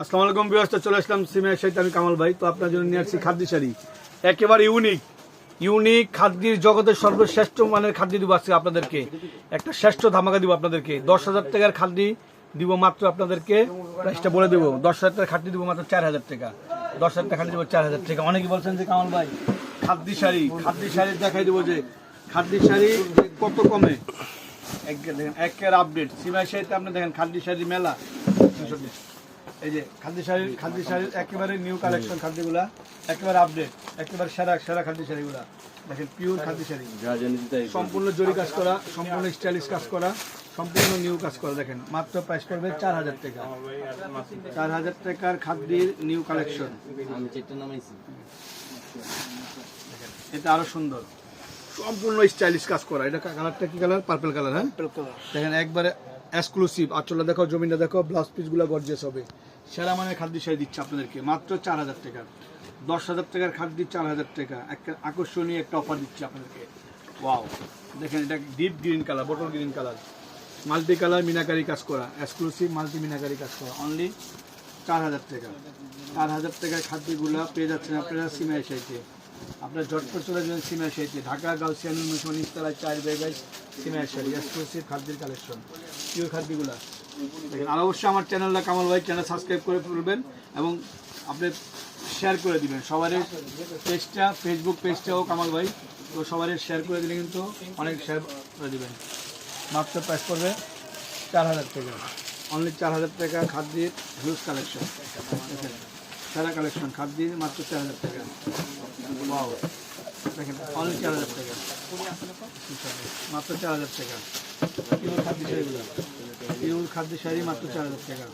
আসসালামু আলাইকুম চলে আসলাম সিমের সাথে আমি কামাল ভাই। তো আপনার জন্য নিয়ে আসছি খাদ্য শাড়ি একেবারে ইউনিক ইউনিক খাদ্যের জগতের সর্বশ্রেষ্ঠ মানের খাদ্য দিব আজকে আপনাদেরকে। একটা শ্রেষ্ঠ ধামাকা দিব আপনাদেরকে। দশ হাজার টাকার খাদ্য দিব মাত্র আপনাদেরকে। প্রাইসটা বলে দেবো। দশ হাজার টাকার খাদ্য দিব মাত্র চার হাজার টাকা। দশ হাজার টাকা খাদ্য দিব চার হাজার টাকা। অনেকে বলছেন যে কামাল ভাই, খাদ্য শাড়ি খাদ্য শাড়ি দেখাই দেবো যে খাদ্য শাড়ি কত কমে? এক দেখেন, একের আপডেট সিমাই শাড়িতে আপনি দেখেন, খাদ্য শাড়ি মেলা। এই যে খাদ্য শাড়ির খাদ্য শাড়ির একেবারে নিউ কালেকশন খাদ্যগুলা একেবারে আপডেট একেবারে সেরা সেরা খাদ্য শাড়িগুলা দেখেন পিওর খাদ্য শাড়ি সম্পূর্ণ জরি কাজ করা সম্পূর্ণ স্টাইলিশ কাজ করা সম্পূর্ণ নিউ কাজ করা। দেখেন মাত্র প্রাইস পড়বে চার হাজার টাকা। চার হাজার টাকার খাদ্যের নিউ কালেকশন এটা আরও সুন্দর। সম্পূর্ণ স্টাইলিশ কাজ করা। এটা কালারটা কি কালার পার্পল কালার হ্যাঁ? দেখেন একবারে এক্সক্লুসিভ আচলটা দেখো জমিনটা দেখো ব্লাউজ পিসগুলো গর্জিয়াস হবে। সেরা মানের খাদ্য শাড়ি দিচ্ছে আপনাদেরকে। মাত্র চার হাজার টাকা। দশ হাজার টাকার খাদ্য চার হাজার টাকা। একটা আকর্ষণীয় একটা অফার দিচ্ছে আপনাদেরকে। ওয়াও দেখেন, এটা deep green colour bottle green colour multi colour meenakari কাজ করা। এক্সক্লুসিভ মাল্টি মিনাকারি কাজ করা। অনলি চার হাজার টাকা। চার হাজার টাকার খাদ্যগুলো পেয়ে যাচ্ছেন আপনারা সিমাই সাইতে আপনার ঝটপট চলে যাবেন সিমাই সাইতে ঢাকা গাউসিয়ান মিশন ইস্তারা চার বেগাই সিমাই শাড়ি এক্সক্লুসিভ খাদ্যের কালেকশন। প্রিয় খাদ্যগুলো। দেখেন, আর অবশ্যই আমার চ্যানেলটা কামাল ভাই চ্যানেল সাবস্ক্রাইব করে ফেলবেন এবং আপনি শেয়ার করে দিবেন। সবার পেজটা ফেসবুক পেজটাও কামাল ভাই, তো সবার শেয়ার করে দিলে কিন্তু অনেক শেয়ার করে দিবেন। মাত্র প্রাইস পড়বে চার হাজার টাকা। অনলি চার হাজার টাকা খাদ্যের হিউজ কালেকশন সারা কালেকশন খাদ্যের মাত্র চার হাজার টাকা। দেখেন অনলি চার হাজার টাকা। মাত্র চার হাজার টাকা। খাদ্য শাড়িগুলো খাদ্য শাড়ি মাত্র চার হাজার টাকা।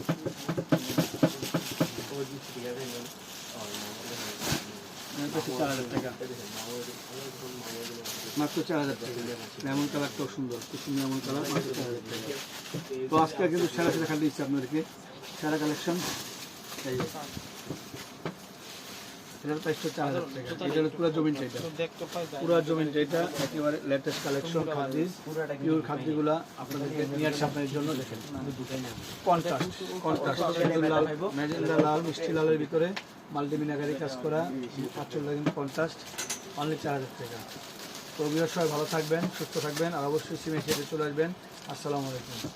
মাত্র চার হাজার টাকা। লেমন কালারটাও সুন্দর। লেমন কালার হাজার টাকা। তো কিন্তু সেরা সেরা খাদ্য দিচ্ছি আপনাদেরকে। সেরা কালেকশন এই যে। এটার চার হাজার টাকা। এটা হলো পুরো জমিন চাইটা পুরো জমিন চাইটা একেবারে লেটেস্ট কালেকশন খাদ্য পিওর খাদ্যগুলা আপনাদেরকে নিয়ে আসছে জন্য দেখেন। Contrast contrast. লাল ম্যাজেন্ডা লাল মিষ্টি লালের ভিতরে মাল্টিমিনাগারি কাজ করা পাঁচশো কিন্তু কন্ট্রাস্ট অনলি চার হাজার টাকা। তো সবাই ভালো থাকবেন সুস্থ থাকবেন আর অবশ্যই সিমেন্ট চলে আসবেন। আসসালামু আলাইকুম।